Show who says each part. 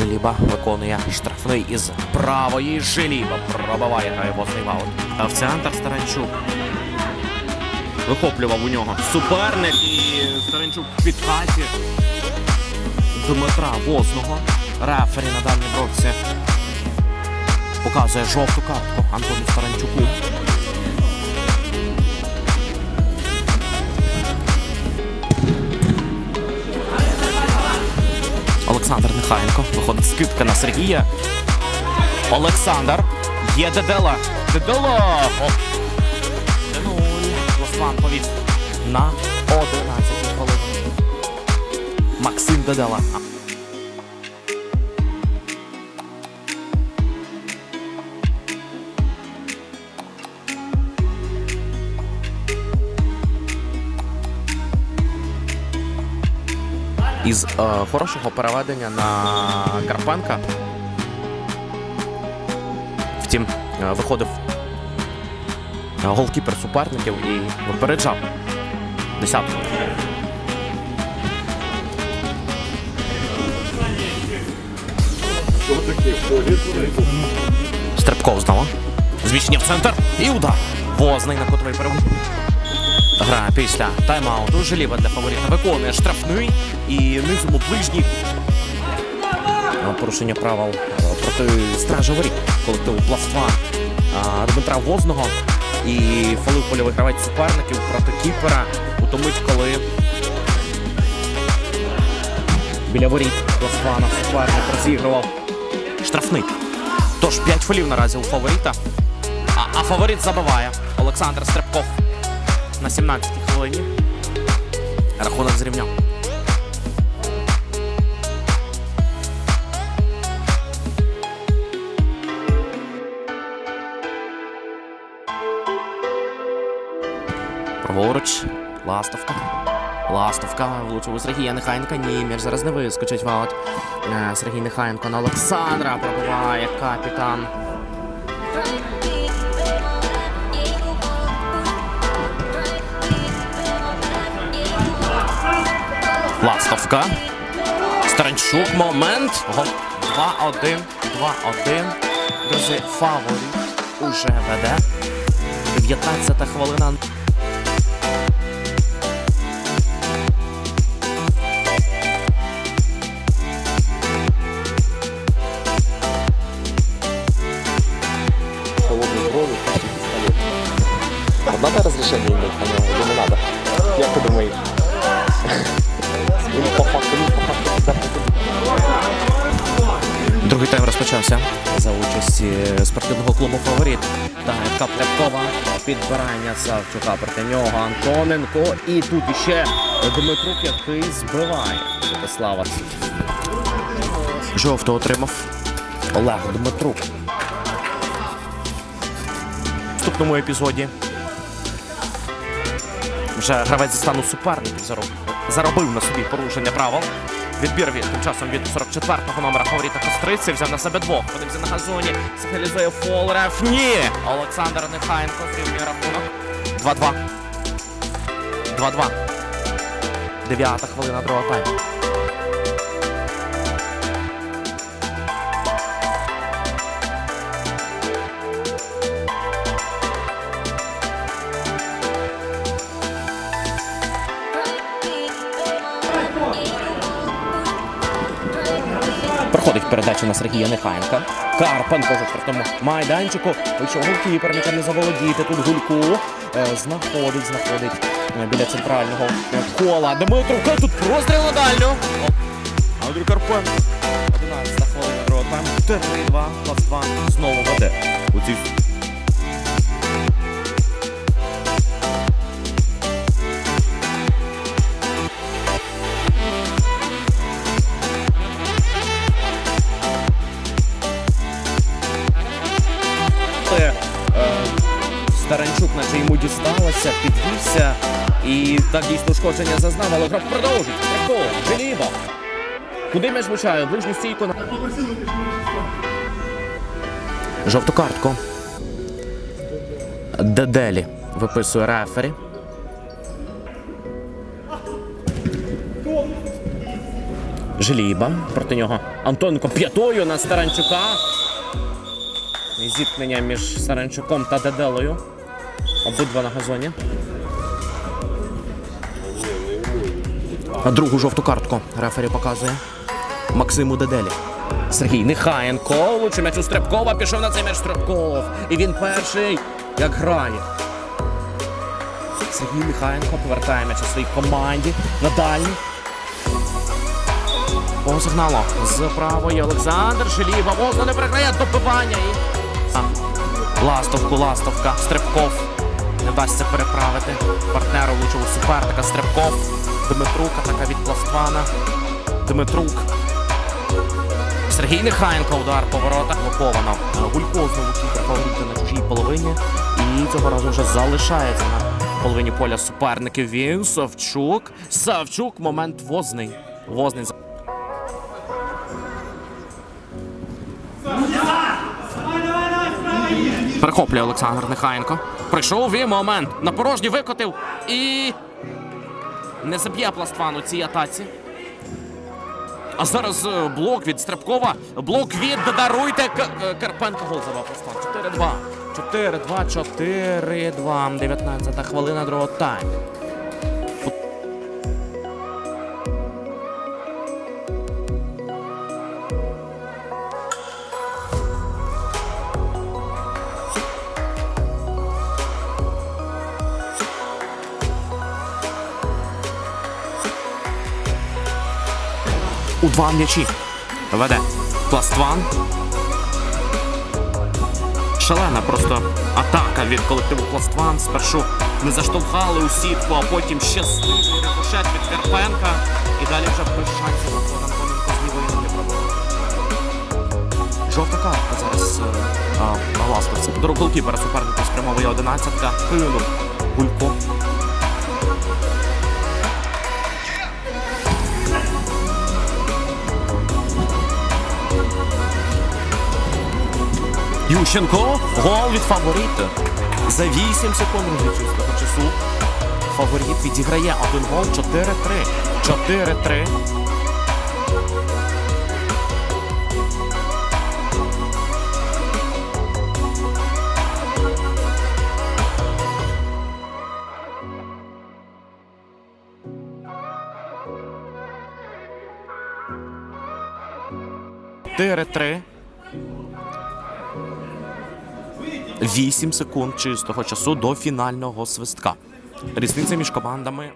Speaker 1: Желіба виконує штрафний із правої. Желіба пробиває грає ваут. А В центр Старанчук. Вихоплював у нього суперник і Старанчук в підхаті Дмитра Возного. Рефері на дальній бровці показує жовту картку Антону Старанчуку. Олександр Нехаєнко. Виходить скидка на Сергія. Олександр. Є Дедела. Дедела. Оп. 0 Руслан повів на 11 хвилині. Максим Дедела. Із е, хорошого переведення на Карпенка. Втім, е, виходив е, голкіпер суперників і випереджав десятку. Стрибков знову. Зміщення в центр і удар. Возний на котовий перевод. Гра після тайм-ауту. Желіба для фаворита виконує штрафний і низом у ближній. Порушення правил е, проти стража воріт колективу пластва Дмитра Возного. І фалив польовий гравець суперників проти кіпера у мить, коли біля воріт пластва на суперник розігрував штрафний. Тож 5 фолів наразі у фаворита. А, а фаворит забиває Олександр Стрибков на 17-й хвилині. Рахунок зрівняв. Праворуч. Ластовка. Ластовка влучив у Сергія Нехайенка. Ні, м'яч зараз не вискочить в аут. Е, Сергій Нехайенко на Олександра пробиває капітан. Ластовка. Старанчук. Момент. Гол. 2-1. 2-1. Друзі, фаворит уже веде. 19 хвилина.
Speaker 2: надо разрешение иметь не надо? Як ты думаешь?
Speaker 1: Другий тайм розпочався за участі спортивного клубу Фаворит та ФК Пляткова. Підбирання Савчука проти нього Антоненко. І тут іще Дмитрук, який збиває Святослава. Жовто отримав Олег Дмитрук. В наступному епізоді вже гравець зі стану суперників зароб- заробив на собі порушення правил. Відбір від тим часом від 44-го номера фаворіта Костриці взяв на себе двох. Подився на газоні, сигналізує фол. Реф. Ні! Олександр Нехаєнко зрівнює рахунок. 2-2. 2-2. Дев'ята хвилина другого тайму. Проходить передача на Сергія Нехаєнка. Карпенко вже в штрафному майданчику. Вийшов голкіпер, яка не заволодіти. Тут гульку. Е, Знаходить, знаходить е, біля центрального е, кола. Дмитровка тут простріл на дальню. Андрій Карпенко. 11 хвилина другого тайму. 3-2. Плюс 2 знову веде. У цій Наче йому дісталося, підвівся і так дійсно ушкодження зазнав, але гра продовжить. Прикол, Желіба. Куди м'яч влучає? Ближню стійку. Жовту картку. Деделі виписує рефері. Желіба. Проти нього Антонко п'ятою на Старанчука. Зіткнення між Старанчуком та Деделою. Обидва на газоні. А другу жовту картку рефері показує Максиму Деделі. Сергій Нехаєнко влучив м'яч у Стрибкова, пішов на цей м'яч Стрибков. І він перший, як грає. Сергій Михайленко повертає м'яч у своїй команді на дальній. По сигналу з правої Олександр Желіба. Возно не переграє добивання і. А, Ластовку, ластовка, Стрибков. Не вдасться переправити. Партнеру влучив суперника Стрибков. Дмитрук, атака від Пластвана. Дмитрук. Сергій Нехаєнко, удар поворота. Блоковано. Гулько знову кіпер фаворити на чужій половині. І цього разу вже залишається на половині поля суперників. Він Савчук. Савчук, момент возний. Возний. Перехоплює Олександр Нехаєнко. Прийшов він момент. На порожній викотив і не заб'є пластван у цій атаці. А зараз е, блок від Стрибкова. Блок від даруйте е, Карпенко. Гол забав пластван. 4-2. 4-2. 4-2. 19 хвилина другого тайму. У два м'ячі. Веде Пластван. Шалена просто атака від колективу Пластван. Спершу не заштовхали у сітку, а потім щасливий рикошет від Карпенка. І далі вже без шансів Антон Антоненко з лівої ноги пробив. Жовта картка зараз е, а, на ластовці. До голкіпера суперника спрямовує одинадцятка. Кинув Гулько. Ющенко. Гол від фаворита. За 8 секунд розлічивського часу. Фаворит відіграє один гол 4-3. 4-3. Чотири-три. 8 секунд чистого часу до фінального свистка. Різниця між командами